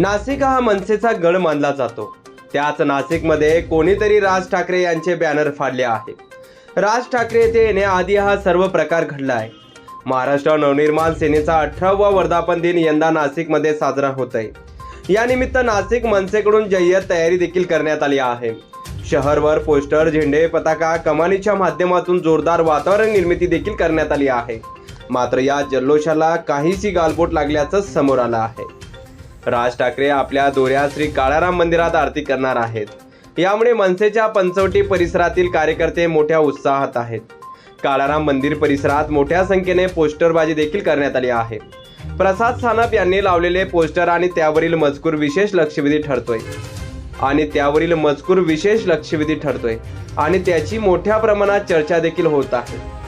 नाशिक हा मनसेचा गड मानला जातो. त्याच नाशिकमध्ये कोणीतरी राज ठाकरे यांचे बॅनर फाडले आहे. राज ठाकरे येथे येण्याआधी हा सर्व प्रकार घडला आहे. महाराष्ट्र नवनिर्माण सेनेचा अठरावा वर्धापन दिन यंदा नाशिकमध्ये साजरा होत आहे यानिमित्त नाशिक मनसेकडून जय्यत तयारी देखील करण्यात आली आहे. शहरवर पोस्टर झेंडे पताका कमानीच्या माध्यमातून जोरदार वातावरण निर्मिती देखील करण्यात आली आहे. मात्र या जल्लोषाला काहीशी गालबोट लागल्याचं समोर आलं आहे. राज ठाकरे आपल्या दोऱ्या श्री काळाराम मंदिरात आरती करणार आहेत. यामुळे मनसेच्या पंचवटी परिसरातील कार्यकर्ते मोठ्या उत्साहात आहेत. काळाराम मंदिर परिसरात मोठ्या संख्येने पोस्टरबाजी देखील करण्यात आली आहे. प्रसाद सानप यांनी लावलेले पोस्टर आणि त्यावरील मजकूर विशेष लक्षवेधी ठरतोय. आणि त्यावरील मजकूर विशेष लक्षवेधी ठरतोय. आणि त्याची मोठ्या प्रमाणात चर्चा देखील होत आहे.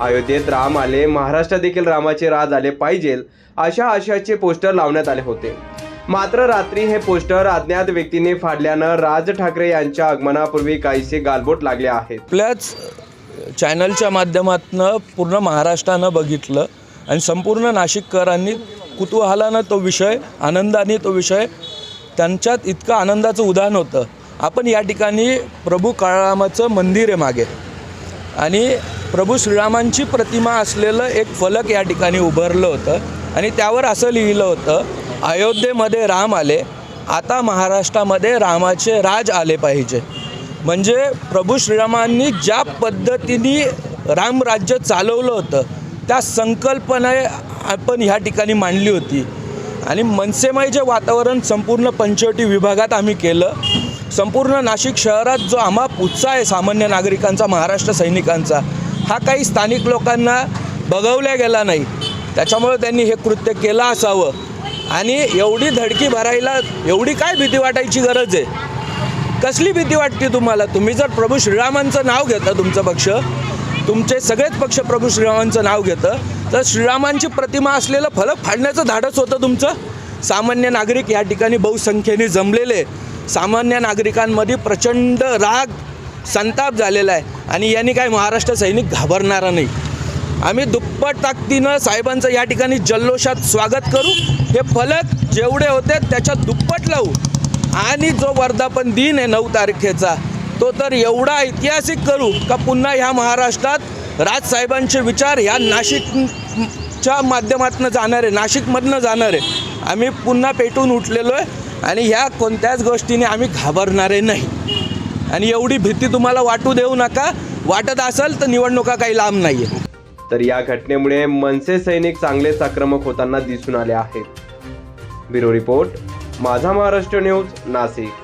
अयोध्येत राम आले महाराष्ट्रात देखील रामाचे राज आले पाहिजे अशा आशयाचे पोस्टर लावण्यात आले होते. मात्र रात्री हे पोस्टर अज्ञात व्यक्तीने फाडल्यानं राज ठाकरे यांच्या आगमनापूर्वी काहीसे गालबोट लागले आहेत. आपल्याच चॅनलच्या माध्यमातनं पूर्ण महाराष्ट्रानं बघितलं आणि संपूर्ण नाशिककरांनी कुतूहलानं तो विषय आनंदाने तो विषय त्यांच्यात इतकं आनंदाचं उदाहरण होतं. आपण या ठिकाणी प्रभू काळारामाचं मंदिर आहे मागे. आणि प्रभू श्रीरामांची प्रतिमा असलेलं एक फलक या ठिकाणी उभारलं होतं. आणि त्यावर असं लिहिलं होतं अयोध्येमध्ये राम आले आता महाराष्ट्रामध्ये रामाचे राज आले पाहिजे. म्हणजे प्रभू श्रीरामांनी ज्या पद्धतीने रामराज्य चालवलं होतं त्या संकल्पना आपण ह्या ठिकाणी मांडली होती. आणि मनसेमय जे वातावरण संपूर्ण पंचवटी विभागात आम्ही केलं संपूर्ण नाशिक शहरात जो आम्हा उत्साह आहे सामान्य नागरिकांचा महाराष्ट्र सैनिकांचा हा काही स्थानिक लोकांना बघवल्या गेला नाही. त्याच्यामुळे त्यांनी हे कृत्य केलं असावं. आणि एवढी धडकी भरायला एवढी काय भीती वाटायची गरज आहे? कसली भीती वाटते तुम्हाला? तुम्ही जर प्रभू श्रीरामांचं नाव घेता तुमचं पक्ष तुमचे सगळेच पक्ष प्रभू श्रीरामांचं नाव घेतं तर श्रीरामांची प्रतिमा असलेलं फलक फाडण्याचं धाडस होतं तुमचं? सामान्य नागरिक या ठिकाणी बहुसंख्येने जमलेले. सामान्य नागरिकांमध्ये प्रचंड राग संताप झालेला आहे. आणि यांनी काय महाराष्ट्र सैनिक घाबरणारा नाही. आम्ही दुप्पट ताकदीनं साहेबांचं या ठिकाणी जल्लोषात स्वागत करू. हे फलक जेवढे होते त्याच्यात दुप्पट लावू. आणि जो वर्धापन दिन आहे नऊ तारखेचा तो तर एवढा ऐतिहासिक करू का पुन्हा ह्या महाराष्ट्रात राजसाहेबांचे विचार ह्या नाशिकच्या माध्यमातून जाणार आहे नाशिकमधनं जाणार. आहे आम्ही पुन्हा पेटून उठलेलो आहे आणि ह्या कोणत्याच गोष्टीने आम्ही घाबरणारे नाही. आणि एवढी भीती तुम्हाला वाटू देऊ नका. वाटत असेल तर निवडणुका काही लांब नाही आहे तर या घटनेमुळे मनसे सैनिक चांगलेच आक्रमक होताना दिसून आले आहेत. ब्युरो रिपोर्ट माझा महाराष्ट्र न्यूज नाशिक.